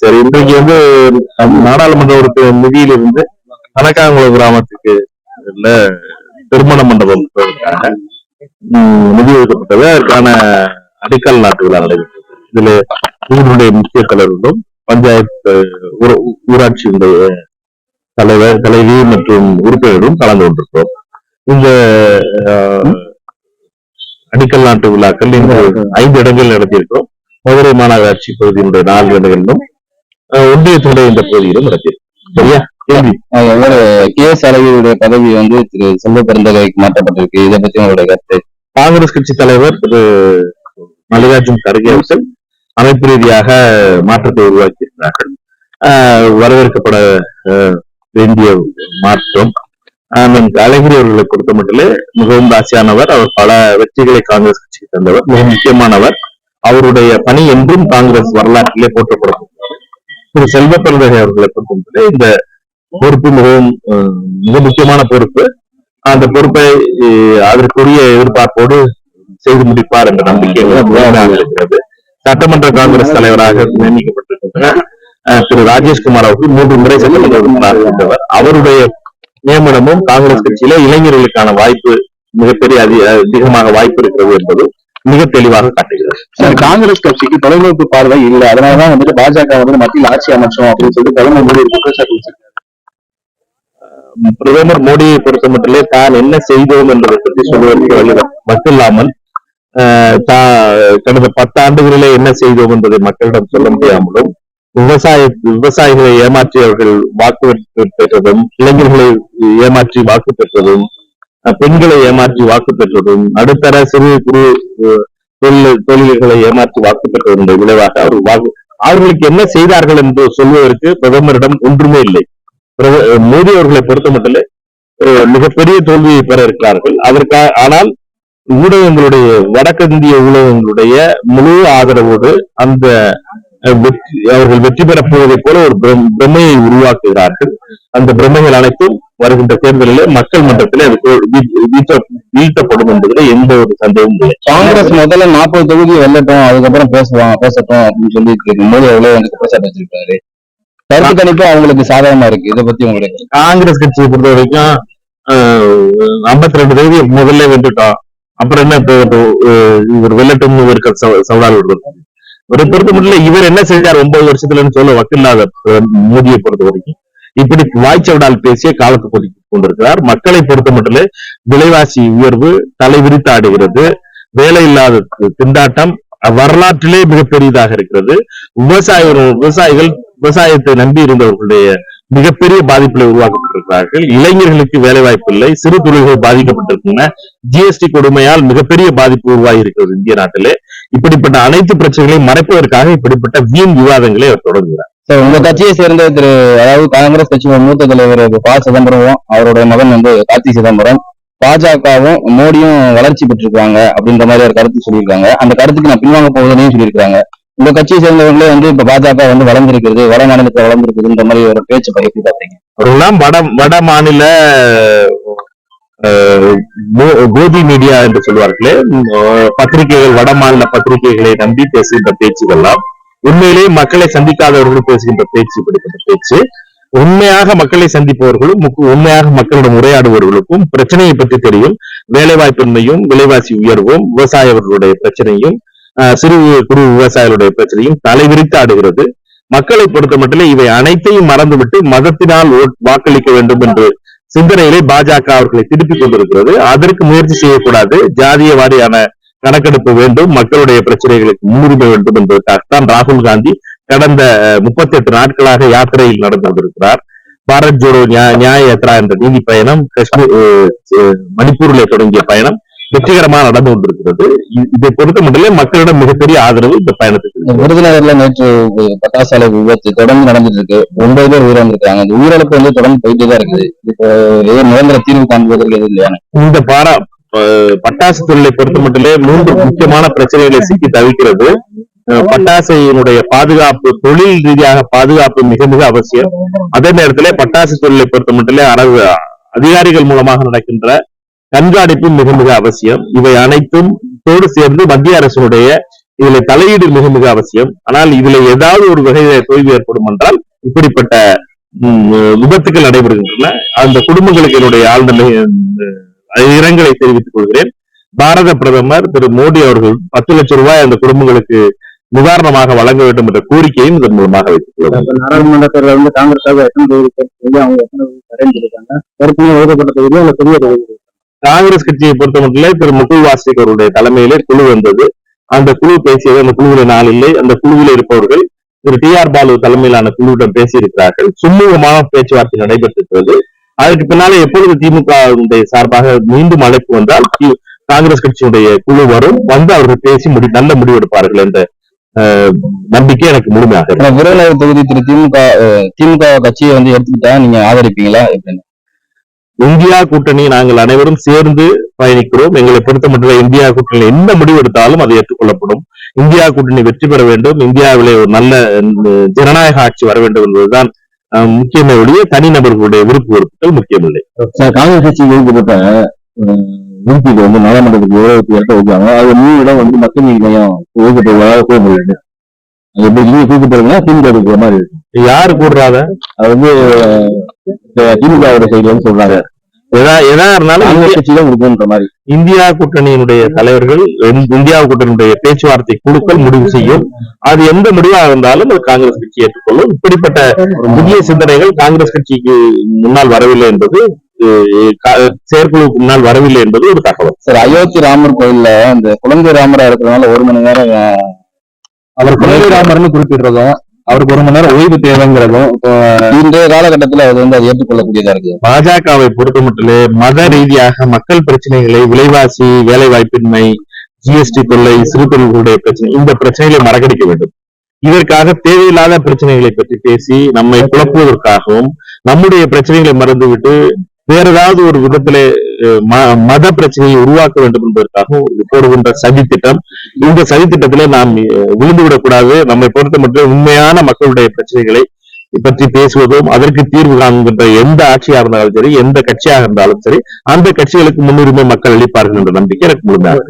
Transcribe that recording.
சரி இன்றைக்கு வந்து நாடாளுமன்ற உறுப்பினர் நிதியிலிருந்து கணக்காங்குளம் கிராமத்துக்கு உள்ள திருமண மண்டபம் நிதி ஒதுக்கப்பட்டது. அதற்கான அடிக்கல் நாட்டு விழா நடைபெற்றது. இதுல ஊருடைய முக்கிய தலைவர்களும் பஞ்சாயத்து ஊர- ஊராட்சியினுடைய தலைவர் தலைவி மற்றும் உறுப்பினர்களும் கலந்து கொண்டிருக்கிறோம். இந்த அடிக்கல் நாட்டு விழாக்கள் இன்று ஐந்து இடங்களில் நடத்தியிருக்கிறோம். மதுரை மாநகராட்சி பகுதியினுடைய நான்கு இடங்களிலும் அஹ், ஒன்றியத்துடைய இந்த பகுதியிலும் நடத்தியிருக்கோம் சரியா? ஒரு கே எஸ் அழகியுடைய பதவி வந்து திரு செல்வ பெருந்தகைக்கு மாற்றப்பட்டிருக்கு. இதை பத்தி உங்களுடைய கருத்து? காங்கிரஸ் கட்சி தலைவர் திரு மல்லிகார்ஜுன் கர்கே அவர்கள் அமைப்பு ரீதியாக மாற்றத்தை உருவாக்கியிருக்கிறார்கள். வரவேற்கப்பட வேண்டிய மாற்றம். அழகிரி அவர்களை பொறுத்த மட்டிலே மிகவும் ராசியானவர் அவர் பல வெற்றிகளை காங்கிரஸ் கட்சிக்கு தந்தவர். மிக முக்கியமானவர். அவருடைய பணி என்றும் காங்கிரஸ் வரலாற்றிலே போற்றப்படும். திரு செல்வ பெருந்தகை அவர்களை பொறுத்தவரை இந்த பொறுப்பு மிகவும் மிக முக்கியமான பொறுப்பு. அந்த பொறுப்பை அதற்குரிய எதிர்பார்ப்போடு செய்து முடிப்பார் என்ற நம்பிக்கை இருக்கிறது. சட்டமன்ற காங்கிரஸ் தலைவராக நியமிக்கப்பட்டிருக்கின்ற திரு ராஜேஷ்குமார் அவர்கள் மூன்று முறை சட்டமன்ற உறுப்பினராக இருந்தவர். அவருடைய நியமனமும் காங்கிரஸ் கட்சியில இளைஞர்களுக்கான வாய்ப்பு மிகப்பெரிய அதிக அதிகமாக வாய்ப்பு இருக்கிறது என்பது மிக தெளிவாக காட்டுகிறது. சார் காங்கிரஸ் கட்சிக்கு தொலைநோக்கு பார்வை இல்ல. அதனாலதான் வந்துட்டு பாஜக வந்து மத்தியில் ஆட்சி அமைச்சோம் அப்படின்னு சொல்லிட்டு பிரதமர் மோடி குற்றச்சாட்டு. பிரதமர் மோடியை பொறுத்த மட்டிலே தான் என்ன செய்தோம் என்பதை பற்றி சொல்வதற்கு ஆஹ் தா- கடந்த பத்து ஆண்டுகளிலே என்ன செய்தோம் என்பதை மக்களிடம் சொல்ல முடியாமலும் விவசாய விவசாயிகளை ஏமாற்றி அவர்கள் வாக்கு பெற்றதும் இளைஞர்களை ஏமாற்றி வாக்கு பெற்றதும் பெண்களை ஏமாற்றி வாக்கு பெற்றதும் நடுத்தர சிறு குறு தொழில் தொழில்களை ஏமாற்றி வாக்கு பெற்றதனுடைய விளைவாக அவர் வாக்கு அவர்களுக்கு என்ன செய்தார்கள் என்று சொல்வதற்கு பிரதமரிடம் ஒன்றுமே இல்லை. மோடி அவர்களை பொறுத்த மட்டும் மிகப்பெரிய தோல்வியை பெற இருக்கிறார்கள். அதற்காக ஆனால் ஊடகங்களுடைய வடக்கிந்திய ஊடகங்களுடைய முழு ஆதரவோடு அந்த அவர்கள் வெற்றி பெறப் போவதைப் போல ஒரு பிரம்- பிரமையை உருவாக்குகிறார்கள். அந்த பிரமைகள் அனைத்தும் வருகின்ற தேர்தலிலே மக்கள் மன்றத்திலே அது வீழ்த்தப்படும் என்பதில் எந்த ஒரு சந்தேகமும் இல்லை. காங்கிரஸ் முதல்ல நாற்பது தொகுதி வெல்லட்டும் அதுக்கப்புறம் பேசுவாங்க பேசட்டும் அப்படின்னு சொல்லிட்டு இருக்கும் போது எவ்வளவு வந்து குற்றச்சாட்டு வச்சிருக்காரு. கருத்து கணிப்பு அவங்களுக்கு சாதகமா இருக்கு. இதை பத்தி உங்களுடைய கருத்து. காங்கிரஸ் கட்சியை பொறுத்த வரைக்கும் ஐம்பத்தி ரெண்டு தேதி முதல்ல வென்றுட்டோம் அப்புறம் என்ன இவர் வெள்ளட்டும் இருக்க சவ- சவால் விடுறது? இவரை பொறுத்த மட்டும் இவர் என்ன செஞ்சார்? ஒன்பது வருஷத்துலன்னு சொல்ல வக்கில்லாத மோடியை பொறுத்த வரைக்கும். இப்படி வாய்ச்சவடால் பேசிய காலத்தை கொண்டு கொண்டிருக்கிறார். மக்களை பொறுத்த மட்டும் விலைவாசி உயர்வு தலை விரித்து ஆடுகிறது. வேலை இல்லாத திண்டாட்டம் வரலாற்றிலே மிகப்பெரியதாக இருக்கிறது. விவசாய விவசாயிகள் விவசாயத்தை நம்பி இருந்தவர்களுடைய மிகப்பெரிய பாதிப்புகளை உருவாக்கப்பட்டிருக்கிறார்கள். இளைஞர்களுக்கு வேலை வாய்ப்பு இல்லை. சிறு தொழில்கள் பாதிக்கப்பட்டிருக்கின்றன. ஜிஎஸ்டி கொடுமையால் மிகப்பெரிய பாதிப்பு உருவாகி இருக்கிறது இந்திய நாட்டிலே. இப்படிப்பட்ட அனைத்து பிரச்சனைகளையும் மறைப்பதற்காக இப்படிப்பட்ட வீண் விவாதங்களை அவர் தொடங்குகிறார். சார் உங்க கட்சியை சேர்ந்த திரு அதாவது காங்கிரஸ் கட்சியோட மூத்த தலைவர் ப. சிதம்பரமும் அவருடைய மகன் வந்து கார்த்தி சிதம்பரம் பாஜகவும் மோடியும் வளர்ச்சி பெற்றிருக்காங்க அப்படின்ற மாதிரி ஒரு கருத்து சொல்லியிருக்காங்க. அந்த கருத்துக்கு நான் பின்வாங்க போவதையும் சொல்லியிருக்காங்க. உங்க கட்சியை சேர்ந்தவங்களே வந்து இப்ப பாஜக வந்து வளர்ந்திருக்கிறது வட மாநிலத்துல வளர்ந்திருக்குதுன்ற மாதிரி ஒரு பேச்சு பகிர்ந்து பார்த்தீங்க. அவர்கள்லாம் வட வட மாநில கோதி மீடியா என்று சொல்வார்களே பத்திரிகைகள் வட மாநில பத்திரிகைகளை நம்பி பேசுகின்ற பேச்சுகள்லாம் உண்மையிலேயே மக்களை சந்திக்காதவர்கள் பேசுகின்ற பேச்சு இப்படிப்பட்ட பேச்சு. உண்மையாக மக்களை சந்திப்பவர்களும் உண்மையாக மக்களிடம் உரையாடுபவர்களுக்கும் பிரச்சனையை பற்றி தெரியும். வேலைவாய்ப்பின்மையும் விலைவாசி உயர்வும் விவசாயிகளுடைய பிரச்சனையும் சிறு குறு விவசாயிகளுடைய பிரச்சனையும் தலைவிரித்து ஆடுகிறது. மக்களை பொறுத்த மட்டிலே இவை அனைத்தையும் மறந்துவிட்டு மதத்தினால் வாக்களிக்க வேண்டும் என்று சிந்தனையிலே பாஜக அவர்களை திருப்பிக் கொண்டிருக்கிறது. அதற்கு முயற்சி செய்யக்கூடாது. ஜாதியவாதியான கணக்கெடுப்பு வேண்டும். மக்களுடைய பிரச்சனைகளுக்கு முன்னுரிமை வேண்டும் என்பதற்காகத்தான் ராகுல் காந்தி கடந்த முப்பத்தி எட்டு நாட்களாக யாத்திரையில் நடந்து வந்திருக்கிறார் பாரத் ஜோடோ நியாய யாத்ரா என்ற நீதி பயணம் காஷ்மீர் மணிப்பூரில் மணிப்பூரிலே தொடங்கிய பயணம். வெற்றிகரமாக நடந்து கொண்டிருக்கிறது. இதை பொறுத்த மட்டிலே மக்களிடம் மிகப்பெரிய ஆதரவு இந்த பயணத்துக்கு. விருதுநகர்ல நேற்று பட்டாசாலை விபத்து தொடர்ந்து நடந்துட்டு இருக்கு ஒன்பது பேர் உயிரிழந்திருக்காங்க. அந்த உயிரிழப்பு வந்து தொடர்ந்து போயிட்டே தான் இருக்குது. இப்போ ஏதோ நிரந்தர தீர்வு காண்பதற்கு எதுவும் இல்லையா? இந்த பாரா பட்டாசு தொழிலை பொறுத்த மட்டிலே மூன்று முக்கியமான பிரச்சனைகளை சிக்கி தவிக்கிறது. பட்டாசையினுடைய பாதுகாப்பு தொழில் ரீதியாக பாதுகாப்பு மிக மிக அவசியம். அதே நேரத்திலே பட்டாசு தொழிலை பொறுத்த மட்டிலே அரசு அதிகாரிகள் மூலமாக நடக்கின்ற கண்காணிப்பு மிக மிக அவசியம். இவை அனைத்தும் தோடு சேர்ந்து மத்திய அரசினுடைய இதுல தலையீடு மிக மிக அவசியம். ஆனால் இதுல ஏதாவது ஒரு வகையில தொய்வு ஏற்படும் என்றால் இப்படிப்பட்ட விபத்துக்கள் நடைபெறுகின்றன. அந்த குடும்பங்களுக்கு என்னுடைய ஆழ்ந்த இரங்கலை தெரிவித்துக் கொள்கிறேன். பாரத பிரதமர் திரு மோடி அவர்கள் பத்து லட்சம் ரூபாய் அந்த குடும்பங்களுக்கு நிவாரணமாக வழங்க வேண்டும் என்ற கோரிக்கையும் இதன் மூலமாக வைத்துக் நாடாளுமன்ற தேர்தல் வந்து காங்கிரஸ் அவங்க எத்தனை தொகுதி தரேன்னு ஏற்கனவே பெரிய தொகுதி காங்கிரஸ் கட்சியை பொறுத்தமட்டில் திரு முகுல் வாஸ்னிக் அவருடைய தலைமையிலே குழு வந்தது. அந்த குழு பேசியது அந்த குழுவில் நாள் இல்லை. அந்த குழுவில் இருப்பவர்கள் திரு டி ஆர் பாலு தலைமையிலான குழுவிடம் பேசியிருக்கிறார்கள். சுமூகமான பேச்சுவார்த்தை நடைபெற்றிருக்கிறது. அதற்கு பின்னாலே எப்பொழுது திமுக சார்பாக மீண்டும் அழைப்பு வந்தால் காங்கிரஸ் கட்சியுடைய குழு வரும். வந்து அவர்கள் பேசி முடி நல்ல முடிவெடுப்பார்கள் என்ற நம்பிக்கை எனக்கு முழுமையாக இருக்கு. விருதுநகர் தொகுதி திரு திமுக திமுக கட்சியை வந்து எடுத்துக்கிட்டா நீங்க ஆதரிப்பீங்களா? இந்தியா கூட்டணி நாங்கள் அனைவரும் சேர்ந்து பயணிக்கிறோம். எங்களை பொறுத்த மட்டும் இந்தியா கூட்டணி எந்த முடிவு எடுத்தாலும் அது ஏற்றுக்கொள்ளப்படும். இந்தியா கூட்டணி வெற்றி பெற வேண்டும். இந்தியாவிலே ஒரு நல்ல ஜனநாயக ஆட்சி வர வேண்டும் என்பதுதான் முக்கியமே ஒழிய தனிநபர்களுடைய விருப்பு வெறுப்புகள் முக்கியமில்லை காங்கிரஸ் கட்சி ஒதுக்கப்பட்ட உறுப்பினர் வந்து நாடாளுமன்றத்துக்கு இருபத்தி இரண்டு அது மூணு இடம் வந்து மக்கள் நீதி மையம் ஒதுக்கப்பட்டதாக போக முடியாது எப்படி நீங்க கூப்பிட்டுருங்கன்னா திமுக இருக்கிற மாதிரி இருக்கு. யாரு கூடுறாத அது? வந்து திமுகவோட சைடு வந்து சொல்றாங்க. எதா எதா இருந்தாலும் கட்சி தான் கொடுக்குன்ற மாதிரி. இந்தியா கூட்டணியினுடைய தலைவர்கள் இந்தியா கூட்டணியுடைய பேச்சுவார்த்தை குழுக்கள் முடிவு செய்யும். அது எந்த முடிவாக இருந்தாலும் அது காங்கிரஸ் கட்சி ஏற்றுக்கொள்ளும். இப்படிப்பட்ட புதிய சிந்தனைகள் காங்கிரஸ் கட்சிக்கு முன்னால் வரவில்லை என்பது செயற்குழுவுக்கு முன்னால் வரவில்லை என்பது ஒரு தகவல். சார் அயோத்தி ராமர் கோயில்ல அந்த குழந்தை ராமரா இருக்கிறதுனால ஒரு மணி நேரம் அவர் குழந்தை ராமர்னு குறிப்பிடுறதும் அவருக்கு ஒரு மணி நேரம் ஓய்வு தேவைங்கிறதும் இன்றைய காலகட்டத்தில் அது வந்து அது ஏற்றுக்கொள்ளக்கூடியதா இருக்கு. பாஜகவை பொறுத்தமட்டிலே மத ரீதியாக மக்கள் பிரச்சனைகளை விலைவாசி வேலை வாய்ப்பின்மை ஜிஎஸ்டி தொல்லை சிறு தொழில்களுடைய பிரச்சனை இந்த பிரச்சனைகளை மறக்கடிக்க வேண்டும். இதற்காக தேவையில்லாத பிரச்சனைகளை பற்றி பேசி நம்மை குழப்புவதற்காகவும் நம்முடைய பிரச்சனைகளை மறந்துவிட்டு வேற ஏதாவது ஒரு விதத்திலே மத பிரச்சனையை உருவாக்க வேண்டும் என்பதற்காகவும் போடுகின்ற சதி திட்டம் இந்த சதி திட்டத்திலே நாம் அஹ், விழுந்துவிடக் கூடாது. நம்மை பொறுத்த மட்டும் உண்மையான மக்களுடைய பிரச்சனைகளை பற்றி பேசுவதும் அதற்கு தீர்வு காண்கின்ற எந்த ஆட்சியா இருந்தாலும் சரி எந்த கட்சியாக இருந்தாலும் சரி அந்த கட்சிகளுக்கு முன்னுரிமை மக்கள் அளிப்பார்கள் என்ற நம்பிக்கை எனக்கு முழுமையாக